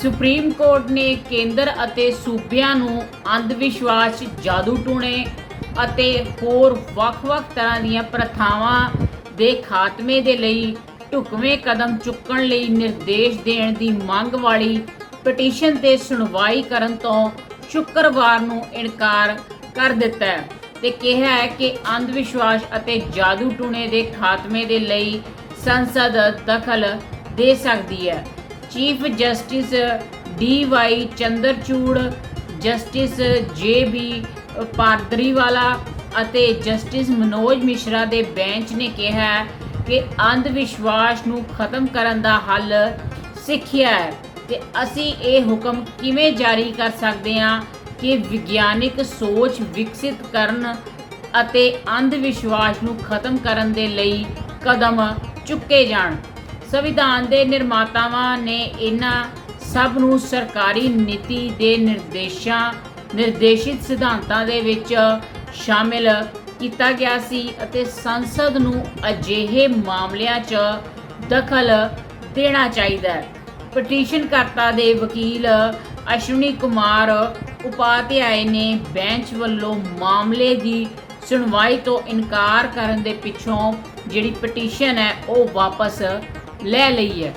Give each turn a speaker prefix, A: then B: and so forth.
A: Supreme court ਨੇ ਕੇਂਦਰ ਅਤੇ ਸੂਬਿਆਂ ਨੂੰ ਅੰਧ ਵਿਸ਼ਵਾਸ ਜਾਦੂ ਟੂਣੇ ਅਤੇ ਹੋਰ ਵੱਖ-ਵੱਖ ਤਰ੍ਹਾਂ ਦੀਆਂ ਪ੍ਰਥਾਵਾਂ ਦੇ ਖਾਤਮੇ ਦੇ ਲਈ ਢੁਕਵੇਂ ਕਦਮ ਚੁੱਕਣ ਲਈ ਨਿਰਦੇਸ਼ ਦੇਣ ਦੀ ਮੰਗ ਵਾਲੀ ਪਟੀਸ਼ਨ ਤੇ ਸੁਣਵਾਈ ਕਰਨ ਤੋਂ ਸ਼ੁੱਕਰਵਾਰ ਨੂੰ ਇਨਕਾਰ ਕਰ ਦਿੱਤਾ ਹੈ ਤੇ ਕਿਹਾ ਹੈ ਕਿ ਅੰਧ ਵਿਸ਼ਵਾਸ ਅਤੇ ਜਾਦੂ ਟੂਣੇ ਦੇ ਖਾਤਮੇ ਦੇ ਲਈ ਸੰਸਦ ਦਖਲ ਦੇ ਸਕਦੀ ਹੈ। Chief justice D Y Chandrachud justice J B Pardiwala ਅਤੇ ਜਸਟਿਸ ਮਨੋਜ ਮਿਸ਼ਰਾ ਦੇ ਬੈਂਚ ਨੇ ਕਿਹਾ ਕਿ ਅੰਧ ਵਿਸ਼ਵਾਸ ਨੂੰ ਖਤਮ ਕਰਨ ਦਾ ਹੱਲ ਸਿੱਖਿਆ ਹੈ ਤੇ ਅਸੀਂ ਇਹ ਹੁਕਮ ਕਿਵੇਂ ਜਾਰੀ ਕਰ ਸਕਦੇ ਹਾਂ ਕਿ ਵਿਗਿਆਨਿਕ ਸੋਚ ਵਿਕਸਿਤ ਕਰਨ ਅਤੇ ਅੰਧ ਵਿਸ਼ਵਾਸ ਨੂੰ ਖਤਮ ਕਰਨ ਦੇ ਲਈ ਕਦਮ ਚੁੱਕੇ ਜਾਣ? ਸੰਵਿਧਾਨ ਦੇ ਨਿਰਮਾਤਾਵਾਂ ਨੇ ਇਹਨਾਂ ਸਭ ਨੂੰ ਸਰਕਾਰੀ ਨੀਤੀ ਦੇ ਨਿਰਦੇਸ਼ਾਂ, ਨਿਰਦੇਸ਼ਿਤ ਸਿਧਾਂਤਾਂ ਦੇ ਵਿੱਚ ਸ਼ਾਮਿਲ ਕੀਤਾ ਗਿਆ ਸੀ ਅਤੇ ਸੰਸਦ ਨੂੰ ਅਜਿਹੇ ਮਾਮਲਿਆਂ 'ਚ ਦਖਲ ਦੇਣਾ ਚਾਹੀਦਾ ਹੈ। ਪਟੀਸ਼ਨ ਕਰਤਾ ਦੇ ਵਕੀਲ ਅਸ਼ਵਨੀ ਕੁਮਾਰ ਉਪਾਧਿਆਏ ਨੇ ਬੈਂਚ ਵੱਲੋਂ ਮਾਮਲੇ ਦੀ ਸੁਣਵਾਈ ਤੋਂ ਇਨਕਾਰ ਕਰਨ ਦੇ ਪਿੱਛੋਂ ਜਿਹੜੀ ਪਟੀਸ਼ਨ ਹੈ ਉਹ ਵਾਪਸ ਲੈ ਲਈ ਹੈ